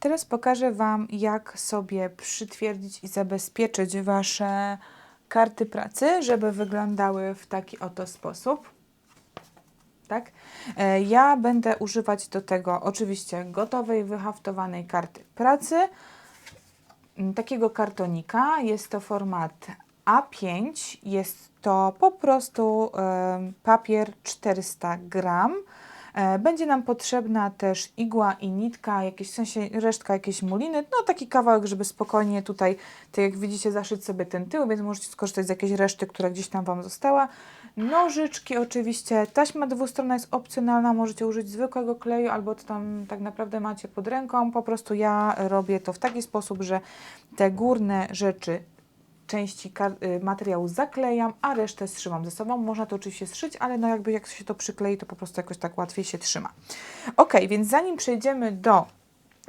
Teraz pokażę Wam, jak sobie przytwierdzić i zabezpieczyć Wasze karty pracy, żeby wyglądały w taki oto sposób. Tak? E, Ja będę używać do tego oczywiście gotowej, wyhaftowanej karty pracy, takiego kartonika. Jest to format A5. Jest to po prostu em, papier 400 gram. E, Będzie nam potrzebna też igła i nitka, jakieś, w sensie resztka jakiejś muliny, no taki kawałek, żeby spokojnie tutaj, tak jak widzicie, zaszyć sobie ten tył, więc możecie skorzystać z jakiejś reszty, która gdzieś tam Wam została. Nożyczki oczywiście, taśma dwustronna jest opcjonalna, możecie użyć zwykłego kleju albo to tam tak naprawdę macie pod ręką. Po prostu ja robię to w taki sposób, że te górne rzeczy części y, materiału zaklejam, a resztę ztrzymam ze sobą. Można to oczywiście zszyć, ale no jakby jak się to przyklei, to po prostu jakoś tak łatwiej się trzyma. Ok, więc zanim przejdziemy do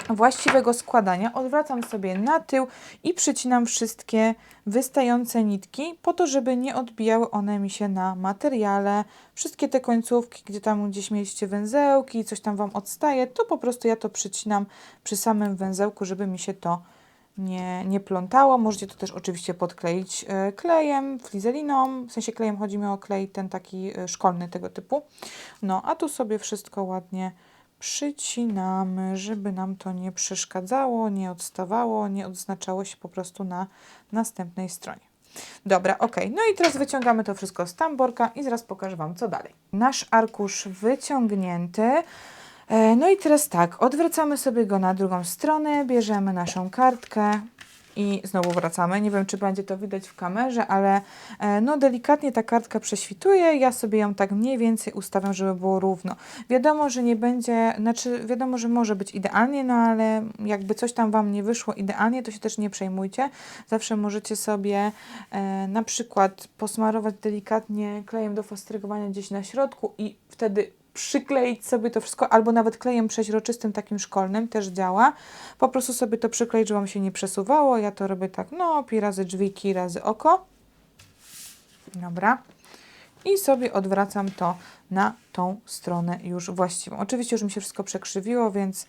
właściwego składania, odwracam sobie na tył i przycinam wszystkie wystające nitki, po to, żeby nie odbijały one mi się na materiale. Wszystkie te końcówki, gdzie tam gdzieś mieliście węzełki, coś tam Wam odstaje, to po prostu ja to przycinam przy samym węzełku, żeby mi się to nie, nie plątało. Możecie to też oczywiście podkleić e, klejem, flizeliną, w sensie klejem chodzi mi o klej ten taki e, szkolny tego typu. No, a tu sobie wszystko ładnie przycinamy, żeby nam to nie przeszkadzało, nie odstawało, nie odznaczało się po prostu na następnej stronie. Dobra, ok. No i teraz wyciągamy to wszystko z tamborka i zaraz pokażę Wam, co dalej. Nasz arkusz wyciągnięty. E, No i teraz tak, odwracamy sobie go na drugą stronę, bierzemy naszą kartkę i znowu wracamy. Nie wiem, czy będzie to widać w kamerze, ale e, no delikatnie ta kartka prześwituje. Ja sobie ją tak mniej więcej ustawiam, żeby było równo. Wiadomo, że nie będzie, znaczy wiadomo, że może być idealnie, no ale jakby coś tam Wam nie wyszło idealnie, to się też nie przejmujcie. Zawsze możecie sobie e, na przykład posmarować delikatnie klejem do fastrygowania gdzieś na środku i wtedy przykleić sobie to wszystko, albo nawet klejem przeźroczystym, takim szkolnym, też działa. Po prostu sobie to przykleić, żeby Wam się nie przesuwało. Ja to robię tak, no, pi razy drzwi, ki razy oko. Dobra. I sobie odwracam to na tą stronę już właściwą. Oczywiście już mi się wszystko przekrzywiło, więc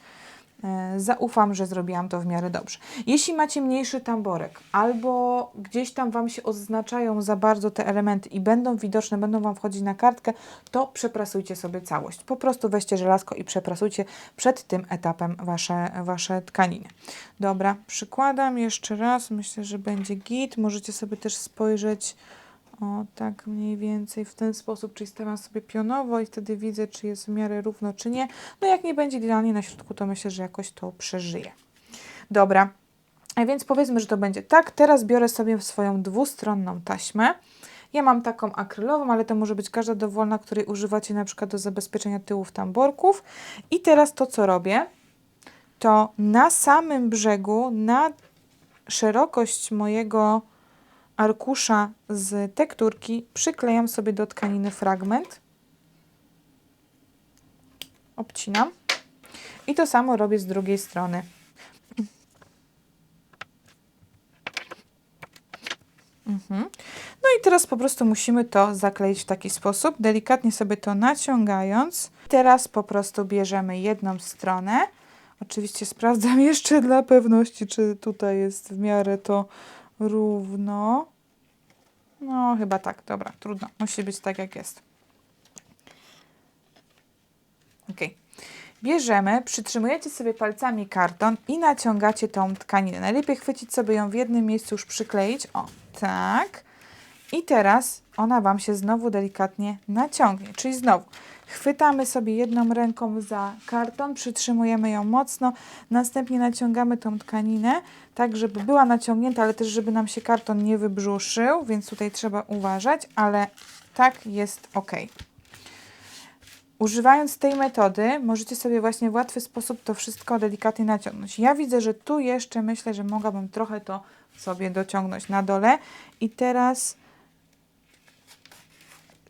zaufam, że zrobiłam to w miarę dobrze. Jeśli macie mniejszy tamborek albo gdzieś tam Wam się oznaczają za bardzo te elementy i będą widoczne, będą Wam wchodzić na kartkę, to przeprasujcie sobie całość. Po prostu weźcie żelazko i przeprasujcie przed tym etapem Wasze, wasze tkaniny. Dobra, przykładam jeszcze raz. Myślę, że będzie git. Możecie sobie też spojrzeć o tak mniej więcej w ten sposób, czyli stawiam sobie pionowo i wtedy widzę, czy jest w miarę równo, czy nie. No jak nie będzie idealnie na środku, to myślę, że jakoś to przeżyje. Dobra, a więc powiedzmy, że to będzie tak. Teraz biorę sobie swoją dwustronną taśmę. Ja mam taką akrylową, ale to może być każda dowolna, której używacie na przykład do zabezpieczenia tyłów tamborków. I teraz to, co robię, to na samym brzegu, na szerokość mojego arkusza z tekturki przyklejam sobie do tkaniny fragment. Obcinam. I to samo robię z drugiej strony. Mhm. No i teraz po prostu musimy to zakleić w taki sposób, delikatnie sobie to naciągając. Teraz po prostu bierzemy jedną stronę. Oczywiście sprawdzam jeszcze dla pewności, czy tutaj jest w miarę to równo. No, chyba tak, dobra, trudno. Musi być tak, jak jest. Ok. Bierzemy, przytrzymujecie sobie palcami karton i naciągacie tą tkaninę. Najlepiej chwycić sobie ją w jednym miejscu, już przykleić. O, tak. I teraz ona Wam się znowu delikatnie naciągnie. Czyli znowu chwytamy sobie jedną ręką za karton, przytrzymujemy ją mocno, następnie naciągamy tą tkaninę, tak żeby była naciągnięta, ale też żeby nam się karton nie wybrzuszył, więc tutaj trzeba uważać, ale tak jest ok. Używając tej metody, możecie sobie właśnie w łatwy sposób to wszystko delikatnie naciągnąć. Ja widzę, że tu jeszcze myślę, że mogłabym trochę to sobie dociągnąć na dole. I teraz,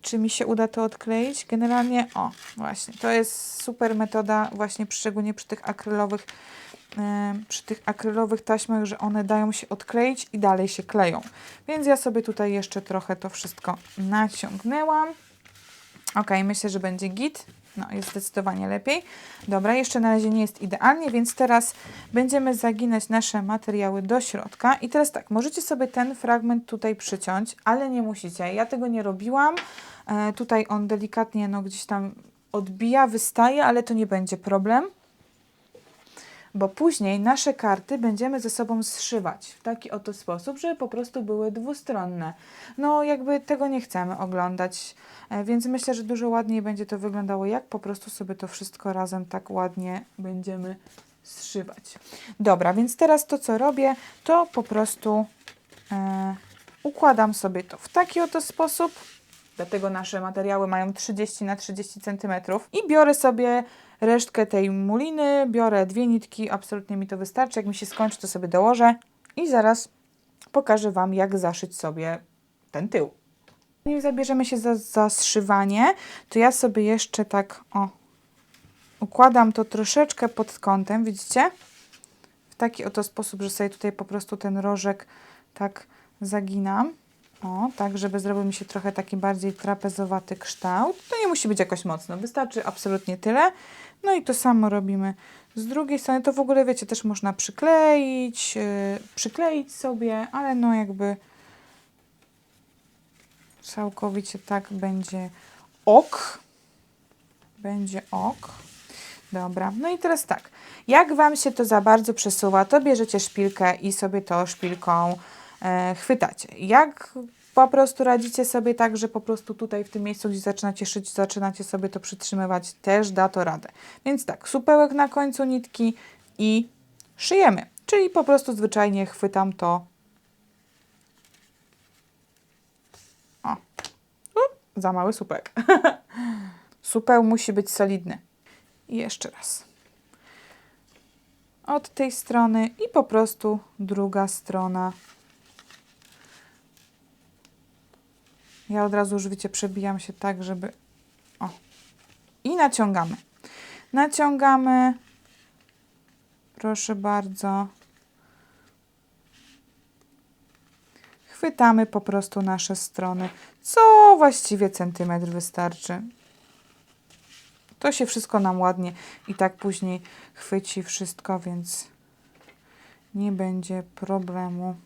czy mi się uda to odkleić? Generalnie, o, właśnie, to jest super metoda, właśnie szczególnie przy tych akrylowych, e, przy tych akrylowych taśmach, że one dają się odkleić i dalej się kleją. Więc ja sobie tutaj jeszcze trochę to wszystko naciągnęłam. Ok, myślę, że będzie git. No, jest zdecydowanie lepiej. Dobra, jeszcze na razie nie jest idealnie, więc teraz będziemy zaginać nasze materiały do środka. I teraz tak, możecie sobie ten fragment tutaj przyciąć, ale nie musicie. Ja tego nie robiłam. E, tutaj on delikatnie no, gdzieś tam odbija, wystaje, ale to nie będzie problem bo później nasze karty będziemy ze sobą zszywać w taki oto sposób, żeby po prostu były dwustronne. No, jakby tego nie chcemy oglądać, e, więc myślę, że dużo ładniej będzie to wyglądało, jak po prostu sobie to wszystko razem tak ładnie będziemy zszywać. Dobra, więc teraz to, co robię, to po prostu e, układam sobie to w taki oto sposób. Dlatego nasze materiały mają 30 na 30 cm. I biorę sobie resztkę tej muliny, biorę dwie nitki, absolutnie mi to wystarczy. Jak mi się skończy, to sobie dołożę i zaraz pokażę Wam, jak zaszyć sobie ten tył. Zanim zabierzemy się za zaszywanie, to ja sobie jeszcze tak, o, układam to troszeczkę pod kątem, widzicie? W taki oto sposób, że sobie tutaj po prostu ten rożek tak zaginam. O, tak, żeby zrobił mi się trochę taki bardziej trapezowaty kształt. To nie musi być jakoś mocno, wystarczy absolutnie tyle. No i to samo robimy z drugiej strony. To w ogóle, wiecie, też można przykleić, yy, przykleić sobie, ale no jakby całkowicie tak będzie ok. Będzie ok. Dobra, no i teraz tak. Jak Wam się to za bardzo przesuwa, to bierzecie szpilkę i sobie to szpilką chwytacie. Jak po prostu radzicie sobie tak, że po prostu tutaj w tym miejscu, gdzie zaczynacie szyć, zaczynacie sobie to przytrzymywać, też da to radę. Więc tak, supełek na końcu nitki i szyjemy. Czyli po prostu zwyczajnie chwytam to. O, U, za mały supełek. Supeł musi być solidny. I jeszcze raz. Od tej strony i po prostu druga strona Ja od razu już wiecie, przebijam się tak, żeby. O. I naciągamy. Naciągamy. Proszę bardzo. Chwytamy po prostu nasze strony. Co właściwie centymetr wystarczy. To się wszystko nam ładnie i tak później chwyci wszystko, więc nie będzie problemu.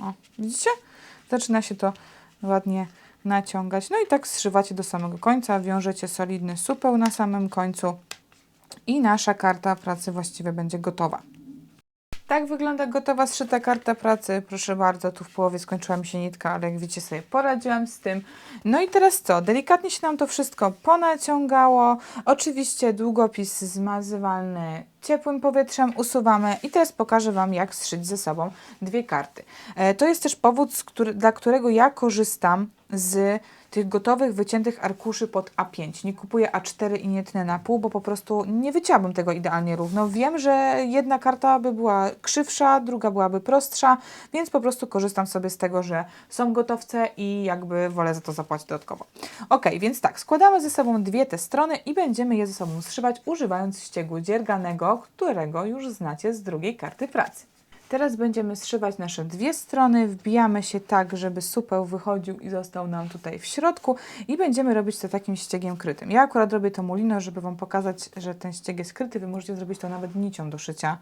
O, widzicie? Zaczyna się to ładnie naciągać. No i tak zszywacie do samego końca, wiążecie solidny supeł na samym końcu i nasza karta pracy właściwie będzie gotowa. Tak wygląda gotowa zszyta karta pracy. Proszę bardzo, tu w połowie skończyła mi się nitka, ale jak widzicie sobie poradziłam z tym. No i teraz co? Delikatnie się nam to wszystko ponaciągało. Oczywiście długopis zmazywalny ciepłym powietrzem usuwamy i teraz pokażę Wam, jak zszyć ze sobą dwie karty. E, to jest też powód, który, dla którego ja korzystam z tych gotowych, wyciętych arkuszy pod A5. Nie kupuję A4 i nie tnę na pół, bo po prostu nie wycięłabym tego idealnie równo. Wiem, że jedna karta by była krzywsza, druga byłaby prostsza, więc po prostu korzystam sobie z tego, że są gotowce i jakby wolę za to zapłacić dodatkowo. Ok, więc tak, składamy ze sobą dwie te strony i będziemy je ze sobą zszywać używając ściegu dzierganego, którego już znacie z drugiej karty pracy. Teraz będziemy zszywać nasze dwie strony, wbijamy się tak, żeby supeł wychodził i został nam tutaj w środku i będziemy robić to takim ściegiem krytym. Ja akurat robię to mulino, żeby Wam pokazać, że ten ścieg jest kryty. Wy możecie zrobić to nawet nicią do szycia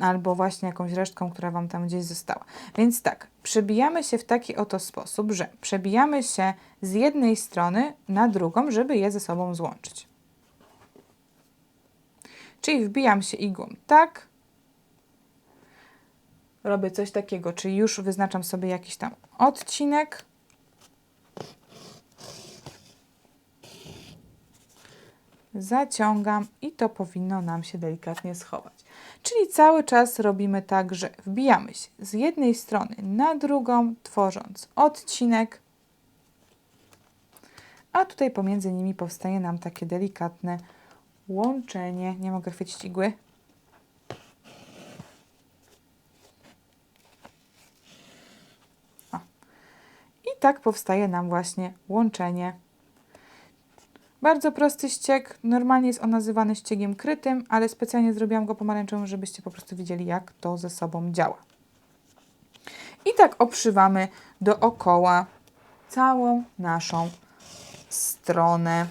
albo właśnie jakąś resztką, która Wam tam gdzieś została. Więc tak, przebijamy się w taki oto sposób, że przebijamy się z jednej strony na drugą, żeby je ze sobą złączyć. Czyli wbijam się igłą tak, robię coś takiego, czyli już wyznaczam sobie jakiś tam odcinek. Zaciągam i to powinno nam się delikatnie schować. Czyli cały czas robimy tak, że wbijamy się z jednej strony na drugą, tworząc odcinek, a tutaj pomiędzy nimi powstaje nam takie delikatne łączenie. Nie mogę chwycić igły. Tak powstaje nam właśnie łączenie. Bardzo prosty ścieg. Normalnie jest on nazywany ściegiem krytym, ale specjalnie zrobiłam go pomarańczowym, żebyście po prostu widzieli, jak to ze sobą działa. I tak obszywamy dookoła całą naszą stronę.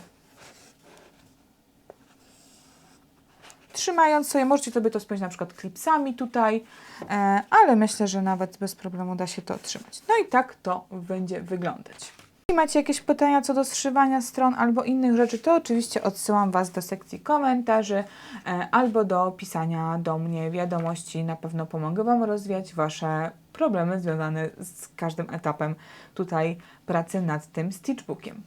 Trzymając sobie, możecie sobie to spiąć na przykład klipsami tutaj, e, ale myślę, że nawet bez problemu da się to trzymać. No i tak to będzie wyglądać. Jeśli macie jakieś pytania co do zszywania stron albo innych rzeczy, to oczywiście odsyłam Was do sekcji komentarzy e, albo do pisania do mnie wiadomości. Na pewno pomogę Wam rozwiać Wasze problemy związane z każdym etapem tutaj pracy nad tym stitchbookiem.